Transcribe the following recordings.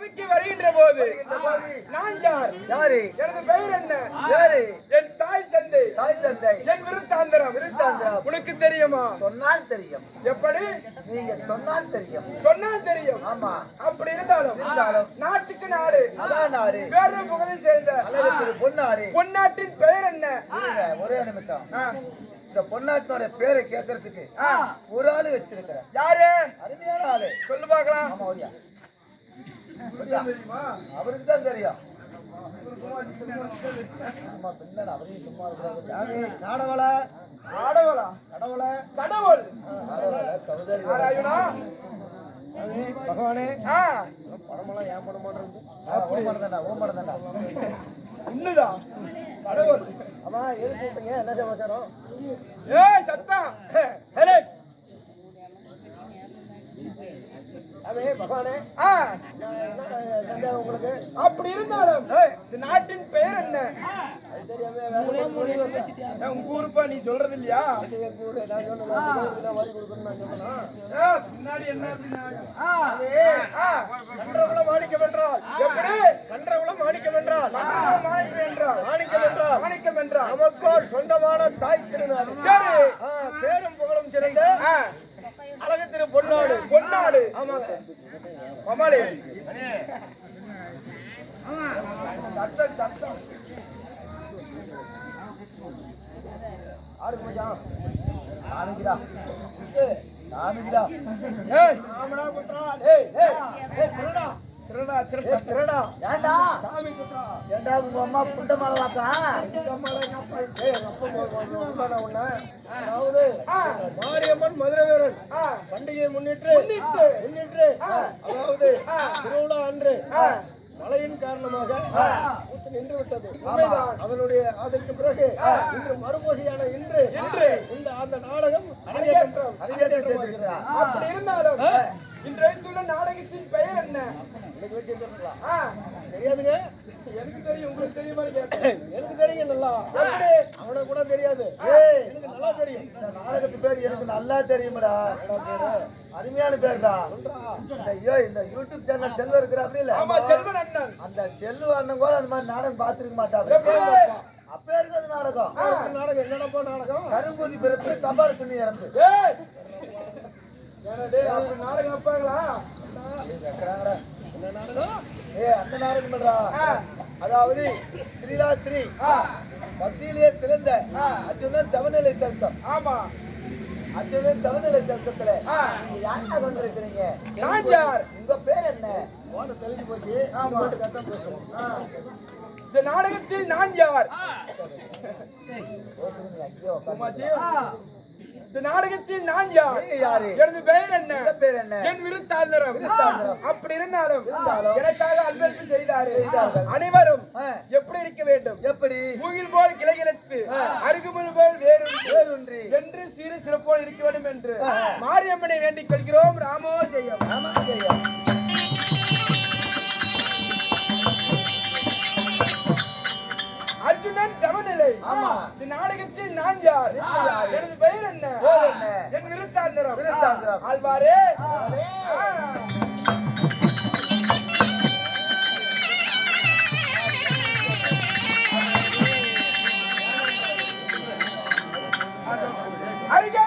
சபைக்கு வருகின்ற போது நான் யார்? யாரு? எனது பெயர் என்ன? யாரு? என் தாய் தந்தை. தாய் தந்தை. என் விருத்தாந்திரம். விருத்தாந்திரம். உனக்கு தெரியுமா? சொன்னால் தெரியும். எப்படி? நீங்க சொன்னால் தெரியும். சொன்னா தெரியும். ஆமா. அப்படி இருந்தாலும் இருந்தாலும். நாட்டுக்கு நாடு. அதான் நாடு. வேறு புகழை சேர்ந்த அழகு பொன்னாடு. பொன்னாட்டின் பெயர் என்ன? ஒரே நிமிஷம். இந்த பொன்னாட்டினோட பேரை கேட்கறதுக்கு. ஒரு ஆளு வச்சிருக்கிறேன். யாரு? அருமையான ஆளு. சொல்லு பார்க்கலாம். ஆமா அவருக்கு தான் தெரியும் பின்னாடி அவரையும் சும்மா ஆடவளா கடவுள? கடவுள் கவுதாரி ஆராயுனா பகவானே படமெல்லாம் ஏன் படம் மாட்டேங்குது ஓ படம் தானே ஓ படம் தானே உண்மைதான் கடவுள் அம்மா எது என்ன சமாச்சாரம்? ஏய் சத்தம் சரி சாமி பகவானே ஆ என்ன சந்தேகம் உங்களுக்கு. அப்படி இருந்தாலும் இந்த நாட்டின் பெயர் என்ன? உங்க ஊருப்பா நீ சொல்றது இல்லையா? பின்னாடி என்ன அப்படின்னா? ஆ, ஆ, கன்றவுள மாணிக்கம் என்றால். எப்படி? கன்றவுள மாணிக்கம் என்றால். மாணிக்கம் என்றால். மாணிக்கம் என்றால். சொந்தமான தாய் திருநாடு. சரி. பேரும் புகழும் சிறந்த அழகு திரு பொன்னாடு பொன்னாடு. ஆமாங்க பமாளி சத்தம் சத்தம். ஆறுக்கு மச்சான்? ஆறுக்குடா ஆறுக்குடா ஏய் ஆமடா புத்ரா டேய் ஏய் ஏய் திருடா திருடா ஏய் திருடா. திருடா ஏண்டா? சாமி குத்தா. ஏண்டா உங்க அம்மா புண்ட மாலவாக்கா அதாவது ஆ. மாரியம்மன் மதுரை வீரன். பண்டிகையை முன்னிட்டு முன்னிட்டு. அதாவது. திருவிழா அன்று. மழையின் காரணமாக நின்று விட்டது. அதனுடைய அதற்கு பிறகு. இன்று மறுபூசையான இன்று இன்று. இந்த அந்த நாடகம் அரங்கேற்றம். அரங்கேற்றம் அப்படி இருந்தாலும் ஆ. இன்று வைத்துள்ள நாடகத்தின் பெயர் என்ன? தெரியாதுங்க. எனக்கு தெரியும் உங்களுக்கு கேட்டேன் எனக்கு தெரியும் நல்லா? அவனுக்கு கூட தெரியாது. எனக்கு நல்லா தெரியும். நாடகத்து பேர் எனக்கு நல்லா தெரியுமடா. அருமையான பேர்டா. இந்த ஐயோ இந்த யூடியூப் சேனல் செல்வம் இருக்கிற அப்படி இல்ல அந்த செல்வ அண்ணன் கூட அந்த மாதிரி நாடகம் பார்த்திருக்க எப்படி? அப்ப இருக்கிறது நாடகம். நாடகம் என்னடா நாடகம்? கரும்பூதி பிறப்பு தபால் துணி இறந்து நாடகம் வைப்பாங்களா? ஏ அந்த நாடகம் பண்றா. அதாவது ஸ்ரீராத்திரி. மத்தியிலேயே திறந்த. அர்ஜுனன் தவநிலை தர்க்கம். ஆமா. அர்ஜுனன் தவநிலை தர்க்கத்துல. நீங்க யாரா வந்திருக்கிறீங்க? நான் யார்? உங்க பேர் என்ன? போன தெரிஞ்சு போச்சு. ஆமா. பேசணும் ஆ. இந்த நாடகத்தில் நான் யார்? ஐயோ. இந்த நாடகத்தில் நான் யார்? எனது பெயர் என்ன பேர் என்ன என் விருத்தாந்தரம். அப்படி இருந்தாலும். எனக்காக அன்பளிப்பு செய்தாரு. அனைவரும். எப்படி இருக்க வேண்டும் எப்படி மூங்கில் போல் கிளைகிழத்து. அருகுமுள் போல் வேறு வேறொன்றி என்று சிறு சிறப்போடு இருக்க வேண்டும் என்று. மாரியம்மனை வேண்டிக் கொள்கிறோம் ராமோ ஜெயம் ஆமா ஐயா. இந்த நாடகத்தில் நான் யார்? எனது பெயர் என்ன? என் விருத்தாந்தரம் விருத்தாந்தரம். ஆழ்வாரே. அருகே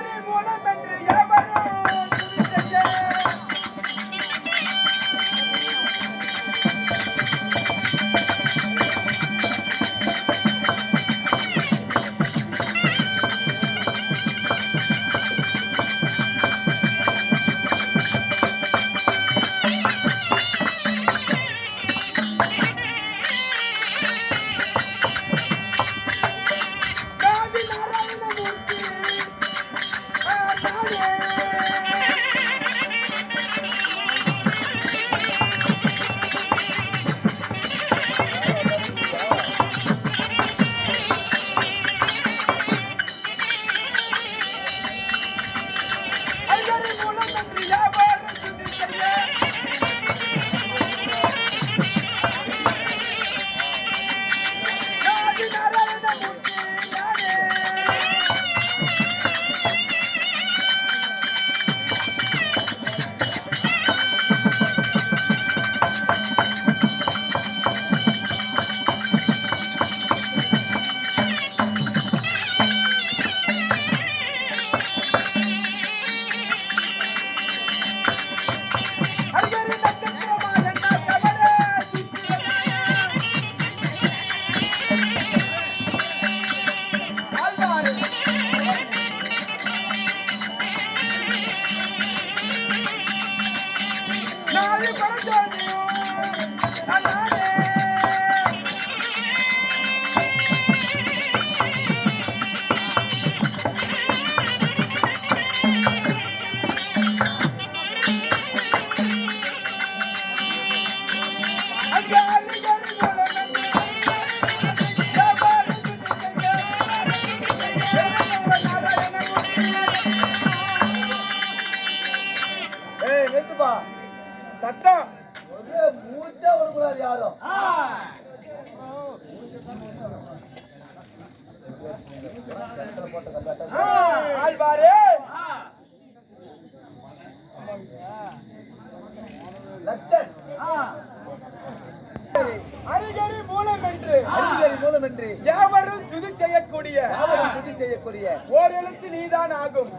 அரிகரி மூலம் என்று அறிவியல் மூலமின்றி. யாவரும் துதி செய்யக்கூடிய. யாவரும் துதி செய்யக்கூடிய. ஓர் எழுத்து நீதான் ஆகும்.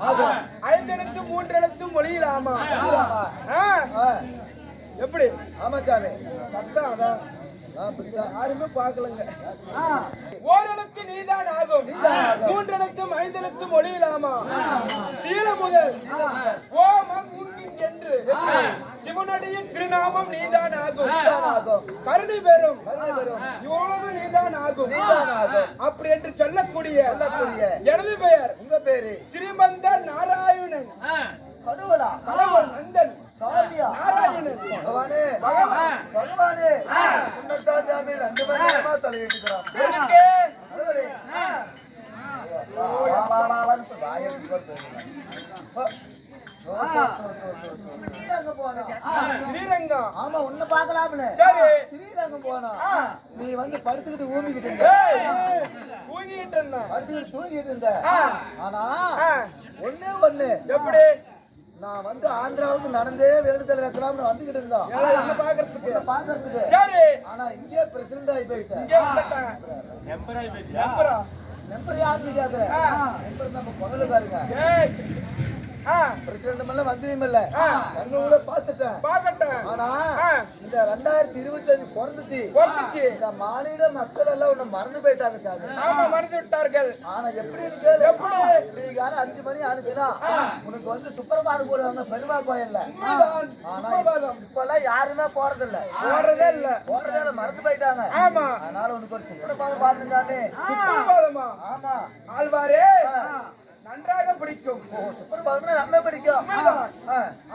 ஐந்தெழுத்து மூன்றெழுத்து மொழியிலாமா? எப்படி? ஆமா சாமி. சத்தம் அதான். யாருமே பார்க்கலங்க. ஓரெழுத்து நீதான் ஆகும். மூன்றெழுத்தும் ஐந்தெழுத்தும் மொழியிலாமா? சீல முதல் ஓ மங்குங்கின் என்று சிவனுடைய திருநாமம் நீதான் ஆகும் நீதான் ஆகும். கருணை பெறும். இவ்வளவு நீதான் ஆகும் நீதான் ஆகும். அப்படி என்று சொல்லக்கூடிய எனது பெயர் உங்க பேரு ஸ்ரீமந்த நாராயணன் கடவுளா கடவுள் நந்தன் சாமியா நாராயணன் பகவானே பகவான். பகவானே உன்னதான் சாமி ரெண்டு மணி நேரமா தலையிட்டுக்கிறான் எதுக்கு? கடவுளே. ஸ்ரீரங்கம் ஆமா உன்னை பார்க்கலாம்னு சரி. ஸ்ரீரங்கம் போனோம். நீ வந்து படுத்துக்கிட்டு ஊமிக்கிட்டு இருந்த தூங்கிட்டு இருந்தேன் படுத்துக்கிட்டு தூங்கிட்டு இருந்த. ஆனா ஒண்ணே ஒண்ணு எப்படி நான் வந்து ஆந்திராவுக்கு நடந்தே வேண்டுதல் வைக்கலாம்னு வந்துகிட்டு இருந்தோம் பாக்குறதுக்கு உன்னை பார்க்கறதுக்கு சரி ஆனா இங்கே பிரசிடண்ட் ஆகி போயிட்டேன் இங்கே வந்துட்டேன் அப்புறம் நம்பர் யாருன்னு கேக்குற ஆ. நம்பர் நம்ம ஆ, பிரசிடண்ட் இல்ல மந்திரியும் இல்ல பாத்துட்டேன் பார்த்துட்டேன். ஆனா. இந்த ரெண்டாயிரத்தி இருபத்தி அஞ்சு இந்த மாநில மக்கள் எல்லாம் உன்னை மறந்து போயிட்டாங்க சாமி. ஆமா மறந்து விட்டார்கள். ஆனா எப்படின்னு கேளு. எப்படி? நீங்க யாரும் அஞ்சு மணி ஆனிச்சுன்னா உனக்கு வந்து சுப்பிரபாதம் போடுவாங்க பெருமா கோயில்ல. ஆனா சுப்பிரபாதம். இப்பெல்லாம் யாருமே போறது இல்ல போறதே இல்ல. போறதே மறந்து போயிட்டாங்க. ஆமா. அதனால உனக்கு ஒரு சுப்பிரபாதம் பாத்துட்டானே சுப்பிரபாதமா? ஆமா. ஆழ்வாரே. ஆ. நன்றாக பிடிக்கும். ஓ சுப்பிரபாதம் நம்ம பிடிக்கும்.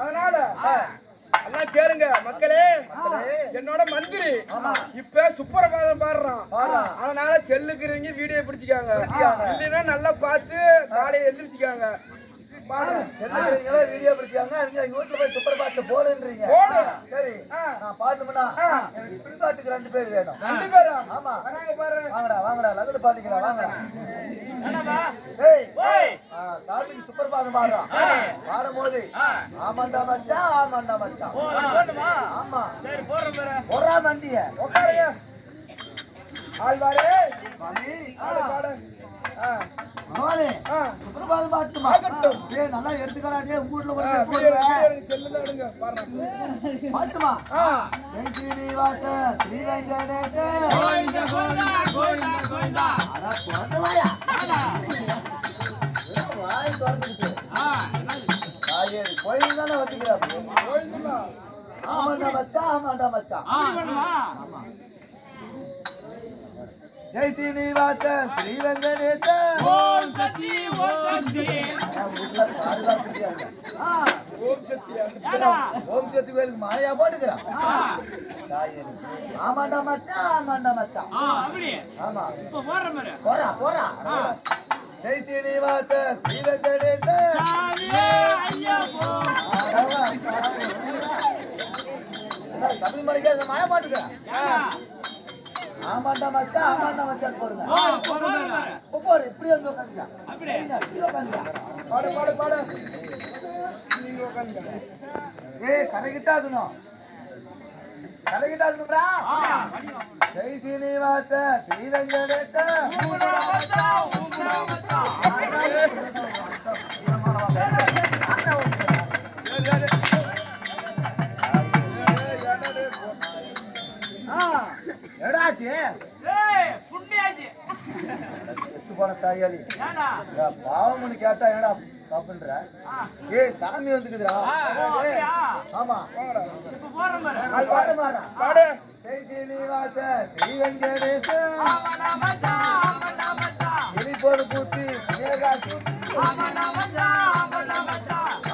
அதனால. எல்லாம் கேளுங்க மக்களே. என்னோட மந்திரி. இப்ப சுப்பிரபாதம் பாடுறான். அதனால செல்லுக்குறவங்க வீடியோ பிடிச்சிக்காங்க. இல்லைன்னா நல்லா பார்த்து காலையை எந்திரிச்சுக்காங்க. வீடியோ பிடிச்சாங்க வீட்டுல போய் சுப்பிரபாதத்தை போடுன்றீங்க. போடு. சரி. நான் பாட்டுமுன்னா ஆ. எனக்கு பின்பாட்டுக்கு ரெண்டு பேர் வேணும். ரெண்டு பேரா? ஆமா. வாங்கடா வாங்கடா. லகுடு பாத்துக்கலாம் வாங்கடா. ஆ, காட்டுக்கு சுப்பிரபாதம் பாடுறான் பாடும்போது ஆமாண்டா மச்சான் ஆமாண்டா மச்சான் ஆமா. ஒரா மண்டிய உட்காருங்க. ஆழ்வாரே பாடு. ஆ. சுப்பிரபாதம் பாட்டுமா? நல்லா எடுத்துக்கடா டேய் உங்க வீட்டுல பாருங்க. பாட்டுமா? ஸ்ரீனிவாச ஸ்ரீ வெங்கடேச கோயில் தானே வச்சுக்கிறாரு கோயிலுங்களா ஆமாண்டா மச்சான் ஆமாண்டா மச்சான். ஆமா. ஜெய் ஸ்ரீனிவாச ஸ்ரீ வெங்கடேச அதான் வீட்டுல பாதுகாப்புறியாங்க. ஓம் சக்தியா ஓம் சக்தி கோயிலுக்கு மாலையா போட்டுக்கிறான் ஆமாண்டா மச்சான் ஆமாண்டா மச்சான் ஆமா. போறா ஜெய் ஸ்ரீனிவாச ஸ்ரீ வெங்கடேச சபரிமலைக்கு மாய மாட்டுக்கிறான் ஆமாண்டா மச்சான் ஆமாண்டா மச்சான் போடுங்க. போடு இப்படி வந்து உட்காந்துங்க இப்படி உட்காந்துங்க பாடு பாடு பாடு. நீங்க உட்காந்துங்க ஏய் கரைகிட்டா இருக்கணும் கரைகிட்டா இருக்கணும்டா ஜெய் ஸ்ரீனிவாச ஸ்ரீ வெங்கடேச. எடாச்சு எத்து போன தாயாளி பாவம்னு கேட்டா என்னடா தப்புன்ற? ஏய் சாமி வந்துக்குதுடா. ஆமா. பாட பாடு. ஜெய் சீனிவாச ஸ்ரீ வெங்கடேச எலிப்போடு பூத்தி ஏகா சூத்தி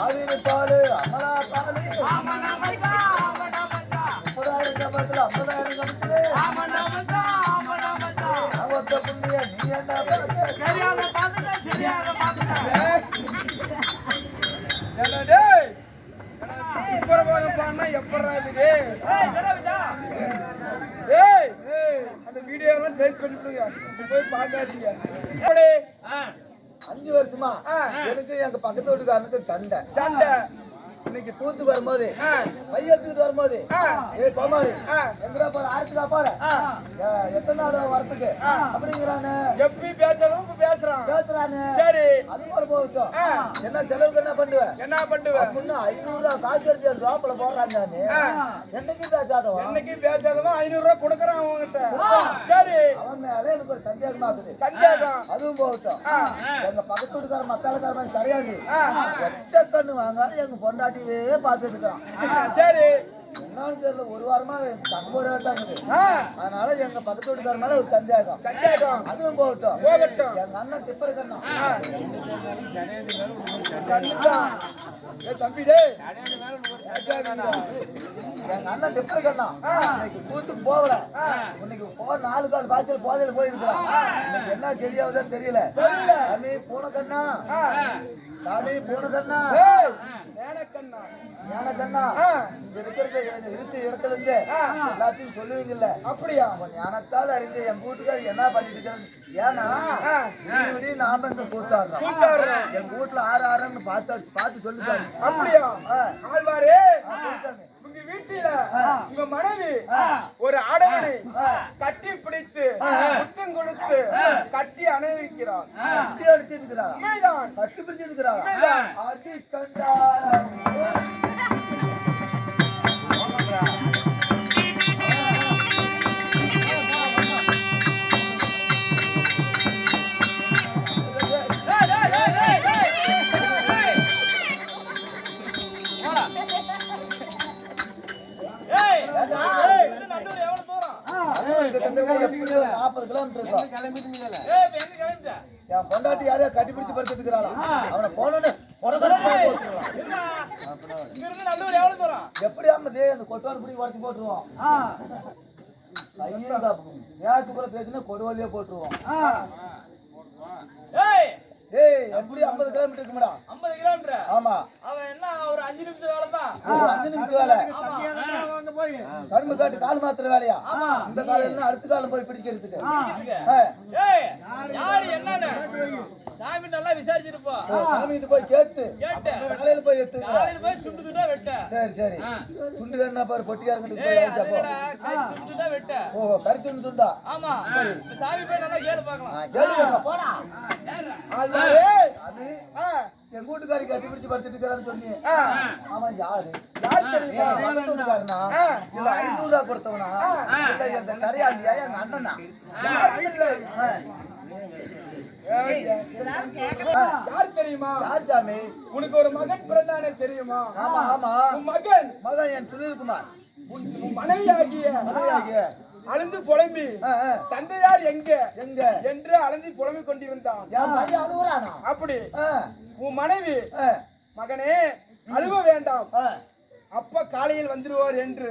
ஆவினு பாலு அமலா பாலு. அந்த வீடியோ எல்லாம் டெலிட் பண்ணிவிடுங்க போய் பார்க்காதீங்க அஞ்சு வருஷமா. எனக்கு எங்க பக்கத்து வீட்டுக்காரனுக்கு சண்டை சண்டை இன்னைக்கு கூத்து வரும்போது. பைய எடுத்துக்கிட்டு வரும்போது. ஏய் ஆ. எங்கடா போற ஆயிரத்துக்கா. ஏ, எத்தனை நாள் வரத்துக்கு. அப்படிங்கிறானே எப்படி பேசுறோம் பேசுறான் பேசுறானே அது ஒரு போகட்டும். என்ன செலவுக்கு என்ன பண்ணுவேன் என்ன பண்ணுவ? அப்படின்னு ஐநூறு ரூபா காசு எடுத்து என் ஜாப்ல போடுறாங்க நானு. ஆ. என்னைக்கு பேசாதவன் என்னைக்கு பேசாதவன் ஐநூறு ரூபாய் கொடுக்கறான் சரி. அவன் மேல எனக்கு ஒரு சந்தேகமா இருக்குது. சந்தேகம். அதுவும் போகட்டும். எங்க பக்கத்து வீட்டுக்கார மத்தாளுக்கார சரியாண்டி. ஒச்ச கண்ணு வாங்காலும் எங்க பொண்டாட்டியே பார்த்துட்டு இருக்கிறான். சரி. என்னன்னு தெரியல ஒரு வாரமா தங்கூரா தான் அதனால எங்க பக்கத்து வீட்டுக்கார மேல ஒரு சந்தேகம் சந்தேகம் அதுவும் போகட்டும். போகட்டும். எங்க அண்ணன் டிப்பர் கண்ணா. தம்பி எங்க அண்ணன் டிப்பர் கண்ணா. இன்னைக்கு கூத்துக்கு போகல. இன்னைக்கு போ நாலு கால் பாய்ச்சல் போதையில போயிருக்கிறான். என்ன தெரியாதுதான் தெரியல. சாமி பூனை கண்ணா. ஆ. சாமி பூனை கண்ணா ஏய், மேனக்கண்ணா. ஞான கண்ணா ஆ, இங்க இருக்கிற இருட்டு இடத்துல இருந்து. எல்லாத்தையும் சொல்லுவீங்கல்ல? அப்படியா? அப்ப ஞானத்தால் அறிந்து என் வீட்டுக்காரர் என்ன பண்ணிட்டு ஏன்னா நாம இந்த கூத்தாடுறோம். கூத்தாடுறோம். எங்க வீட்டுல ஆறு ஆறுன்னு பார்த்து பார்த்து சொல்லிட்டாரு அப்படியா. ஆழ்வாரே. வீட்டுல. உங்க மனைவி. ஒரு ஆடவனை. கட்டி பிடித்து. முத்தம் கொடுத்து கட்டி அணைவிக்கிறார் கட்டி அடிச்சு இருக்கிறா உண்மைதான் கட்டி பிடிச்சு இருக்கிறா உண்மைதான். அடி கண்டாரம் நாற்பது கிலோமீட்டர் என் பொண்டாட்டி யாரையா கட்டி பிடிச்சு படுத்துட்டு இருக்கிறாளா அவனை போனோன்னு எப்படி அந்த கொட்டவான் பிடி உடச்சு போட்டுருவோம். பேசினா கொடுவலியே போட்டுருவோம். ஏய் எப்படி ஐம்பது கிலோமீட்டர் இருக்குமாடா? ஆமா. ஒரு அஞ்சு நிமிஷம் வேலை கரும்பு காட்டு கால் மாத்திர வேலையா? இந்த காலம் இல்லைன்னா அடுத்த காலம் போய் பிடிக்கிறதுக்கு. ஆ. சாமி நல்லா விசாரிச்சிருப்போம் சாமிகிட்ட போய் கேட்டு. கேட்டு. காலையில போய் எடுத்து காலையில போய் துண்டு துண்டா வெட்ட. சரி சரி. துண்டு வேணா பாரு பொட்டியாருங்கிட்ட போய் வாங்கிட்டு போ. துண்டு துண்டா வெட்ட. ஓஹோ கறி துண்டு துண்டா ஆமா. சாமி போய் நல்லா கேளு பார்க்கலாம். கேளுங்க போடா. அது ஆ, என் கூட்டுக்காரி கட்டி பிடிச்சு படுத்துட்டு இருக்கிறான்னு அவன் யாரு? ஐநூறு ரூபா கொடுத்தவனா? இல்ல இந்த எங்க அண்ணனா? யார் தெரியுமா? யார் சாமி? உனக்கு ஒரு மகன் பிறந்தானே தெரியுமா? ஆமா ஆமா. உன் மகன்? மகன் என் சுனில்குமார். உன் உன் மனைவியாகிய மனைவியாகிய. அழுந்து புலம்பி. தந்தையார் எங்க? எங்க? என்று அழுந்தி என் பையன் அழுகுறானா அப்படி உன் மனைவி மகனே அழுவ வேண்டாம். அப்பா காலையில் வந்துருவார் என்று.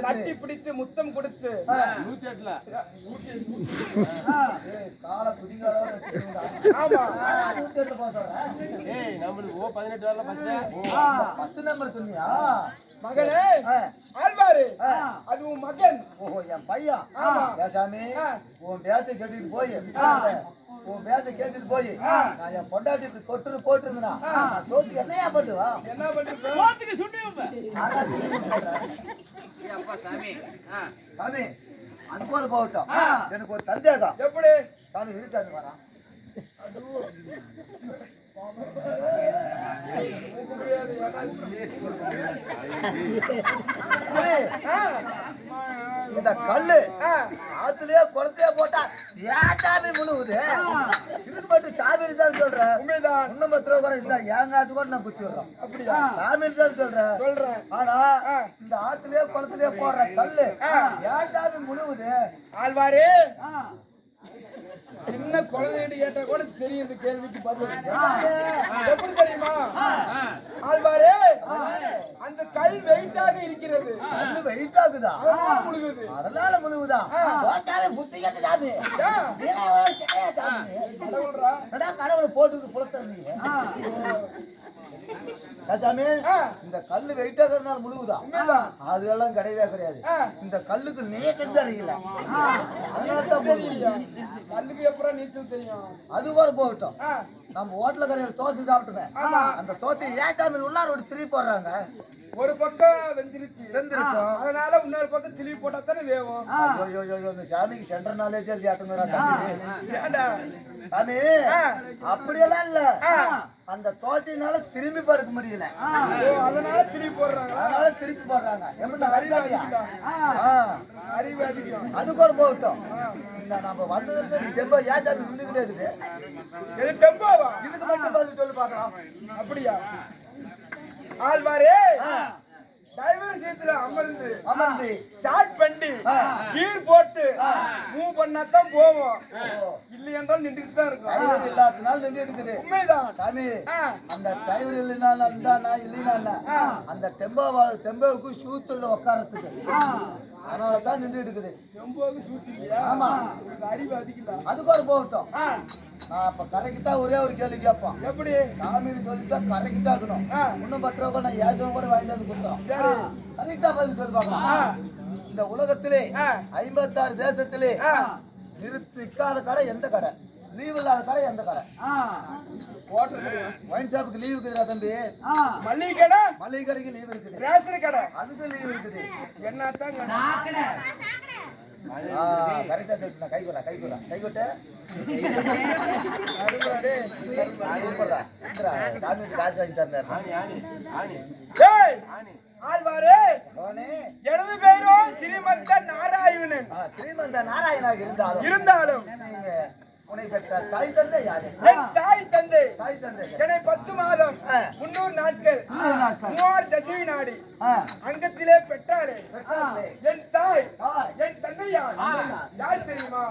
கட்டி பிடித்து முத்தம் கொடுத்து. ஆ, ஆழ்வாரு. அது உன் மகன். ஓஹோ, என் பையன். ஆமா. ஏன் சாமி ஆ. உன் பேச்சை கேட்டுட்டு போய். உன் பேச்சை கேட்டுட்டு போய். நான் என் பொண்டாட்டி இப்படி கொட்டுன்னு போட்டுருந்தேனா நான் சோத்துக்கு என்னையா பண்ணுவா? என்ன சுண்டி அப்பா சாமி அது போல போகட்டும். எனக்கு ஒரு சந்தேகம். எப்படி? சாமி இருக்காது வரான் ஆ, இந்த கல்லு. ஆத்துலயே குளத்தையே போட்டா ஏன் சாமி முழுகுது இதுக்கு மட்டும் சாமி தான் சொல்றேன் உண்மைதான். இன்னும் பத்து ரூபா கூட இருந்தா என் காசு கூட நான் விடுறோம். அப்படியா? சாமி தான் சொல்றேன் சொல்றேன். ஆனா. இந்த ஆத்துலயே குளத்துலயே போடுற கல்லு. ஏன் சாமி முழுகுது ஆழ்வாரே. சின்ன குழந்தைகிட்ட கேட்டா கூட தெரியும் இந்த கேள்விக்கு பதில். எப்படி தெரியுமா? ஆழ்வாரே அந்த கல் வெயிட்டாக இருக்கிறது. கல்லு வெயிட் ஆகுதா முழுகுது. அதனால முழுகுதா? ஆ. ஓ சாமி புத்தி கட்டு சாமி. ஏன்? ஏன் ஒரு சின்ன சாமி கடவுள்ரா. என்னடா கடவுளை போட்டுட்டு புலத்தறீங்க? சாமி ஆ. இந்த கல்லு வெயிட் ஆகிறதுனால முழுகுதா? அதெல்லாம் கிடையவே கிடையாது. இந்த கல்லுக்கு நேசம் தெரியல அதனால தான். கல்லுக்கு எப்பறம் நீச்சல் தெரியும்? அது கூட போகட்டும். நம்ம ஹோட்டல கடையில் தோசை சாப்பிட்டுமே. ஆமா. அந்த தோசை ஏன் உள்ளார ஒரு திரி போடுறாங்க. ஒரு பக்கம் வெந்திருச்சு. வெந்திருக்கும். அதனால இன்னொரு பக்கம் திளி போட்டா தானே வேகும் ஐயோ, ஐயோ, இந்த சாமிக்கு சென்டர் நாலேஜ் ஆட்டுங்கிறா சாமி. அப்படியெல்லாம் இல்ல. அந்த தோசையினால திரும்பி படுக்க முடியல. அதனால திளி போடுறாங்களா அதனால திருப்பி போடுறாங்க. எப்படி அறிவு அறிவாளியா? அதிகம். ஆ. அறிவு அதிகம். அது கூட போகட்டும். நம்ம வந்ததுல தெம்ப ஏன் சாமி நின்றுகிட்டே இருக்குது. இது டெம்போவா? இதுக்கு மட்டும் பதில் சொல்லி பார்க்கலாம். அப்படியா? ஆழ்வாரே தயவு செய்து அமர்ந்து அமர்ந்து. ஸ்டார்ட் பண்ணி. கீர் போட்டு மூவ் பண்ணாதான் போவோம். இல்லை என்றால் நின்றுட்டு தான் இருக்கும். இல்லாதனால நின்று இருக்குது. உண்மைதான். சாமி அந்த டைவர் இல்லைனா ஆ. அந்த டெம்போ டெம்போவுக்கு ஷூத்துல உட்காரத்துக்கு அதனால தான் நின்று இருக்குது டெம்போவுக்கு சூத்தி இல்லையா ஆமா. இது அறிவு அதிகம் அது கூட போகட்டும் நான் அப்ப கரெக்டா ஒரே ஒரு கேள்வி கேட்பான். எப்படி? சாமின்னு சொல்லிட்டா கரெக்டா இருக்கணும். இன்னும் பத்து ரூபா கூட நான் ஏசம் கூட வாங்கிட்டு வந்து கொடுத்தோம் கரெக்டா பதில் சொல்லி ஆ. பார்க்கலாம் இந்த உலகத்திலே. ஐம்பத்தாறு தேசத்திலே. நிறுத்திக்காத கடை எந்த கடை? லீவ் இல்லாத கடை எந்த கடை. ஒயின் ஷாப்புக்கு லீவ் இருக்குதுடா தம்பி. மளிகை கடை மளிகை கடைக்கு லீவ் இருக்குது. ரேஷன் கடை. அதுக்கு லீவ் இருக்குது. என்னத்தான் கரெக்டா சொல்லிட்டு கை கொடா கை கொடா கை கொட்டு. நடுவுறாடே. சூப்பர்டா இந்தா, சாமி வீட்டு காசு வாங்கி தரேன் ஏய், ஆழ்வாரே. அவனே எனது பேரோ ஸ்ரீமந்த நாராயணன். ஸ்ரீமந்த நாராயணாக இருந்தாலும் இருந்தாலும். பெற்ற தாய் தந்தை யாரு? தாய் தந்தை. தாய் தந்தை என்னை பத்து மாதம். முன்னூறு நாட்கள். மூவார் தசவி நாடி அங்கத்திலே பெற்றாரே. என் தாய். என் தந்தை யார் யார்? தெரியுமா.